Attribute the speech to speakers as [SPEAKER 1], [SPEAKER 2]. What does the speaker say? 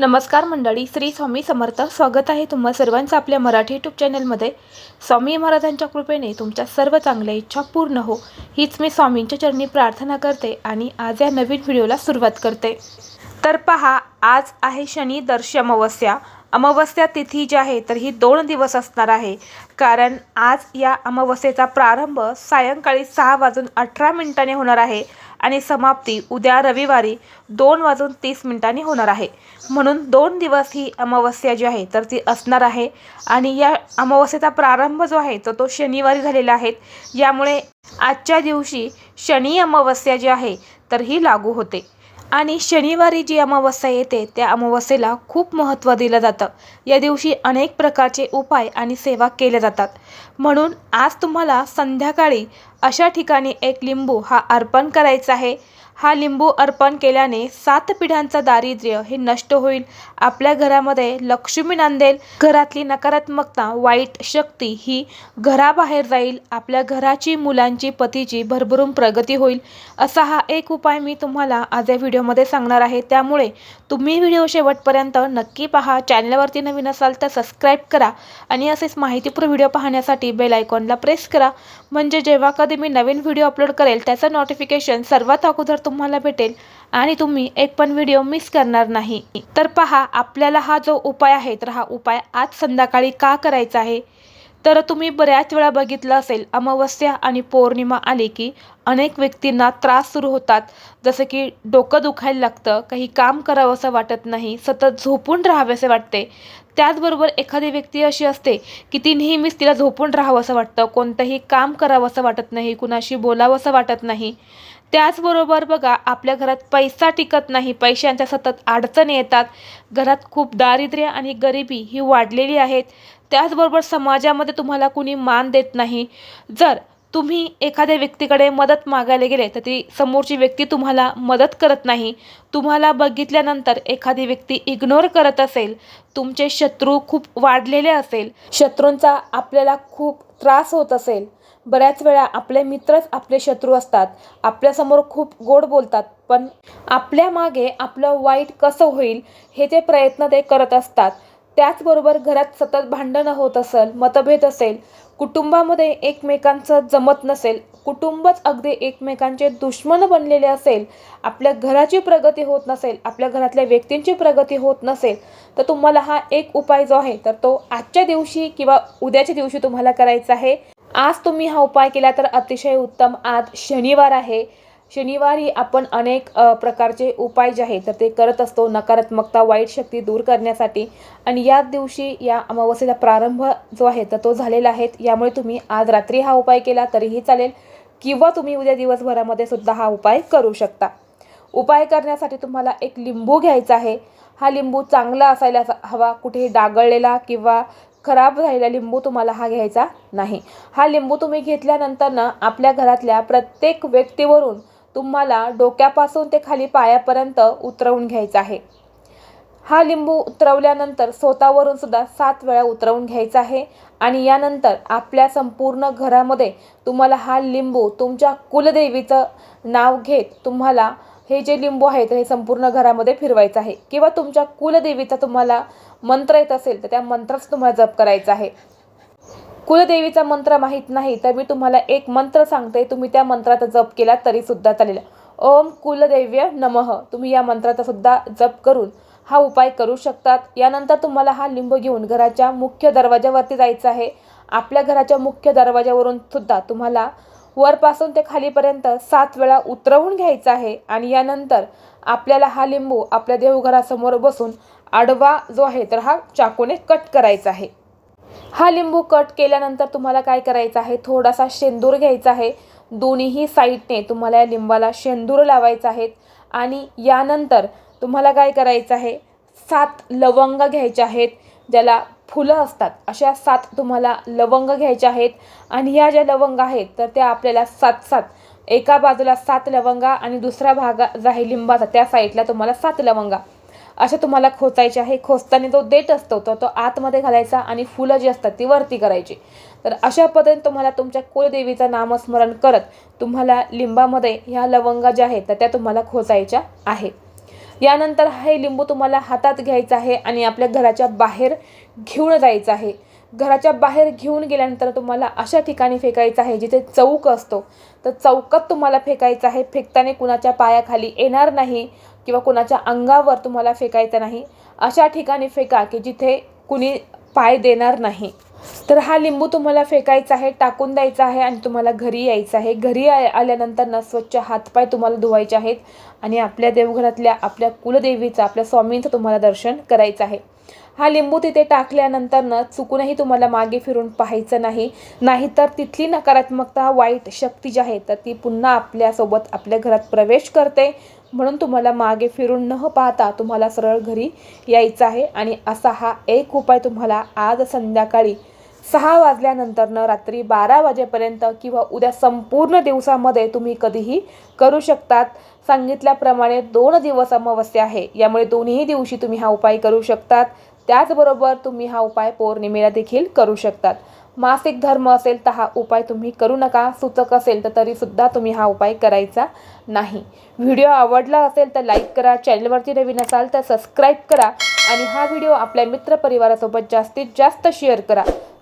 [SPEAKER 1] नमस्कार मंडळी श्री स्वामी समर्थ. स्वागत आहे तुम्हा सर्वांचं आपल्या मराठी यूट्यूब चॅनलमध्ये स्वामी महाराजांच्या कृपेने तुमच्या सर्व चांगल्या इच्छा पूर्ण हो. हीच मी स्वामींच्या चरणी प्रार्थना करते आणि आज या नवीन व्हिडिओला सुरुवात करते. तर पहा आज आहे शनी दर्शी अमावस्या. अमावस्या तिथी जी आहे तर ही दोन दिवस असणार आहे. कारण आज या अमावस्येचा प्रारंभ सायंकाळी सहा वाजून अठरा मिनिटांनी होणार आहे आणि समाप्ती उद्या रविवारी दोन वाजून तीस मिनिटांनी होणार आहे. म्हणून दोन दिवस ही अमावस्या जी आहे तर ती असणार आहे. आणि या अमावस्येचा प्रारंभ जो आहे तो तो शनिवारी झालेला आहे. यामुळे आजच्या दिवशी शनी अमावस्या जी आहे तर ही लागू होते. आणि शनिवारी जी अमावस्या येते त्या अमावस्येला खूप महत्त्व दिलं जातं. या दिवशी अनेक प्रकारचे उपाय आणि सेवा केल्या जातात. म्हणून आज तुम्हाला संध्याकाळी अशा ठिकाणी एक लिंबू हा अर्पण करायचा आहे. हा लिंबू अर्पण केल्याने सात पिढ्यांचं दारिद्र्य हे नष्ट होईल. आपल्या घरामध्ये लक्ष्मी नांदेल. घरातली नकारात्मकता वाईट शक्ती ही घराबाहेर जाईल. आपल्या घराची मुलांची पतीची भरभरून प्रगती होईल. असा हा एक उपाय मी तुम्हाला आज या व्हिडिओमध्ये सांगणार आहे. त्यामुळे तुम्ही व्हिडिओ शेवटपर्यंत नक्की पहा. चॅनलवरती नवीन असाल तर सबस्क्राईब करा आणि असेच माहितीपूर्ण व्हिडिओ पाहण्यासाठी बेल आयकॉनला प्रेस करा. म्हणजे जेव्हा कधी मी नवीन व्हिडिओ अपलोड करेल त्याचं नोटिफिकेशन सर्वात अगोदर तुम्हाला भेटेल आणि तुम्ही एक पण व्हिडिओ मिस करणार नाही. तर पहा आपल्याला हा जो उपाय आहे तर हा उपाय आज संध्याकाळी का करायचा आहे? तर तुम्ही बऱ्याच वेळा बघितलं असेल अमावस्या आणि पौर्णिमा आली की अनेक व्यक्तींना त्रास सुरू होतात. जसं की डोकं दुखायला लागतं काही काम करावंसं वाटत नाही सतत झोपून राहावेसे वाटते. त्याचबरोबर एखादी व्यक्ती अशी असते की ती नेहमीच तिला झोपून राहावंसं वाटतं कोणतंही काम करावंसं वाटत नाही कुणाशी बोलावंसं वाटत नाही. त्याचबरोबर बघा आपल्या घरात पैसा टिकत नाही पैशांच्या सतत अडचणी येतात. घरात खूप दारिद्र्य आणि गरिबी ही वाढलेली आहेत. त्याचबरोबर समाजामध्ये तुम्हाला कुणी मान देत नाही. जर तुम्ही एखाद्या व्यक्तीकडे मदत मागायला गेले तर ती समोरची व्यक्ती तुम्हाला मदत करत नाही. तुम्हाला बघितल्यानंतर एखादी व्यक्ती इग्नोर करत असेल तुमचे शत्रू खूप वाढलेले असेल शत्रूंचा आपल्याला खूप त्रास होत असेल. बऱ्याच वेळा आपले मित्रच आपले शत्रू असतात. आपल्यासमोर खूप गोड बोलतात पण आपल्या मागे आपलं वाईट कसं होईल हे जे प्रयत्न ते करत असतात. त्याचबरोबर घरात सतत भांडणं होत असेल मतभेद असेल कुटुंबामध्ये एकमेकांचं जमत नसेल कुटुंबच अगदी एकमेकांचे दुश्मन बनलेले असेल आपल्या घराची प्रगती होत नसेल आपल्या घरातल्या व्यक्तींची प्रगती होत नसेल तर तुम्हाला हा एक उपाय जो आहे तर तो आजच्या दिवशी किंवा उद्याच्या दिवशी तुम्हाला करायचा आहे. आज तुम्ही हा उपाय केला तर अतिशय उत्तम. आज शनिवार आहे. शनिवारी आपण अनेक प्रकारचे उपाय जे आहेत तर ते करत असतो. नकारात्मकता वाईट शक्ती दूर करण्यासाठी. आणि याच दिवशी या अमावस्येचा प्रारंभ जो आहे तर तो झालेला आहे. यामुळे तुम्ही आज रात्री हा उपाय केला तरीही चालेल. किंवा तुम्ही उद्या दिवसभरामध्ये सुद्धा हा उपाय करू शकता. उपाय करण्यासाठी तुम्हाला एक लिंबू घ्यायचा आहे. हा लिंबू चांगला असायला हवा. कुठेही डागळलेला किंवा खराब झालेला लिंबू तुम्हाला हा घ्यायचा नाही. हा लिंबू तुम्ही घेतल्यानंतर ना आपल्या घरातल्या प्रत्येक व्यक्तीवरून तुम्हाला डोक्यापासून ते खाली पायापर्यंत उतरवून घ्यायचा आहे. हा लिंबू उतरवल्यानंतर स्वतःवरून सुद्धा सात वेळा उतरवून घ्यायचा आहे आणि यानंतर आपल्या संपूर्ण घरामध्ये तुम्हाला हा लिंबू तुमच्या कुलदेवीचं नाव घेत तुम्हाला हे जे लिंबू आहे तर हे संपूर्ण घरामध्ये फिरवायचं आहे. किंवा तुमच्या कुलदेवीचा तुम्हाला मंत्र येत असेल तर त्या मंत्राचा तुम्हाला जप करायचा आहे. कुलदेवीचा मंत्र माहीत नाही तर मी तुम्हाला एक मंत्र सांगते. तुम्ही त्या मंत्राचा जप केला तरी सुद्धा चालेल. ओम कुलदेव्य नमः. तुम्ही या मंत्राचा सुद्धा जप करून हा उपाय करू शकतात. यानंतर तुम्हाला हा लिंब घेऊन घराच्या मुख्य दरवाज्यावरती जायचं आहे. आपल्या घराच्या मुख्य दरवाजावरून सुद्धा तुम्हाला वरपासून ते खालीपर्यंत सात वेळा उतरवून घ्यायचा आहे आणि यानंतर आपल्याला हा लिंबू आपल्या देवघरासमोर बसून आडवा जो आहे तर हा चाकूने कट करायचा आहे. हा लिंबू कट केल्यानंतर तुम्हाला काय करायचं आहे? थोडासा शेंदूर घ्यायचा आहे. दोन्हीही साईडने तुम्हाला या लिंबाला शेंदूर लावायचा आहे आणि यानंतर तुम्हाला काय करायचं आहे? सात लवंग घ्यायचे आहेत. ज्याला फुलं असतात अशा सात तुम्हाला लवंग घ्यायच्या आहेत. आणि ह्या ज्या लवंग आहेत तर त्या आपल्याला सात सात. एका बाजूला सात लवंगा आणि दुसऱ्या भागा जो आहे लिंबाचा त्या साईडला तुम्हाला सात लवंगा. अशा तुम्हाला खोचायचे आहे. खोचताना जो देठ असतो तो तो आतमध्ये घालायचा आणि फुलं जी असतात ती वरती करायची. तर अशा पद्धतीने तुम्हाला तुमच्या कुलदेवीचं नामस्मरण करत तुम्हाला लिंबामध्ये ह्या लवंगा ज्या आहेत तर त्या तुम्हाला खोचायच्या आहे. यानंतर हे लिंबू तुम्हाला हातात घ्यायचं आहे आणि आपल्या घराच्या बाहेर घेऊन जायचं आहे. घराच्या बाहेर घेऊन गेल्यानंतर तुम्हाला अशा ठिकाणी फेकायचं आहे जिथे चौक असतो. तर चौकात तुम्हाला फेकायचं आहे. फेकताना कुणाच्या पायाखाली येणार नाही किंवा कुणाच्या अंगावर तुम्हाला फेकायचं नाही. अशा ठिकाणी फेका की जिथे कुणी पाय देणार नाही. तर हा लिंबू तुम्हाला फेकायचा आहे टाकून द्यायचा आहे आणि तुम्हाला घरी यायचं आहे. घरी आ- आल्यानंतर ना स्वच्छ हातपाय तुम्हाला धुवायचे आहेत आणि आपल्या देवघरातल्या आपल्या कुलदेवीचं आपल्या स्वामींचं तुम्हाला दर्शन करायचं आहे. हा लिंबू तिथे टाकल्यानंतर न चुकूनही तुम्हाला मागे फिरून पाहायचं नाही. नाहीतर तिथली नकारात्मकता वाईट शक्ती जी आहे तर ती पुन्हा आपल्यासोबत आपल्या घरात प्रवेश करते. म्हणून तुम्हाला मागे फिरून न पाहता तुम्हाला सरळ घरी यायचं आहे आणि असा हा एक उपाय तुम्हाला आज संध्याकाळी सहा वाजल्यानंतरनं रात्री बारा वाजेपर्यंत किंवा उद्या संपूर्ण दिवसामध्ये तुम्ही कधीही करू शकतात. सांगितल्याप्रमाणे दोन दिवस अमावस्या आहे. यामुळे दोन्ही दिवशी तुम्ही हा उपाय करू शकतात. त्याचबरोबर तुम्ही हा उपाय पौर्णिमेला देखील करू शकतात. मासिक धर्म असेल तर हा उपाय तुम्ही करू नका. सूचक असेल तर तरीसुद्धा तुम्ही हा उपाय करायचा नाही. व्हिडिओ आवडला असेल तर लाईक करा. चॅनलवरती नवीन असाल तर सबस्क्राईब करा. आणि हा व्हिडिओ आपल्या मित्रपरिवारासोबत जास्तीत जास्त शेअर करा.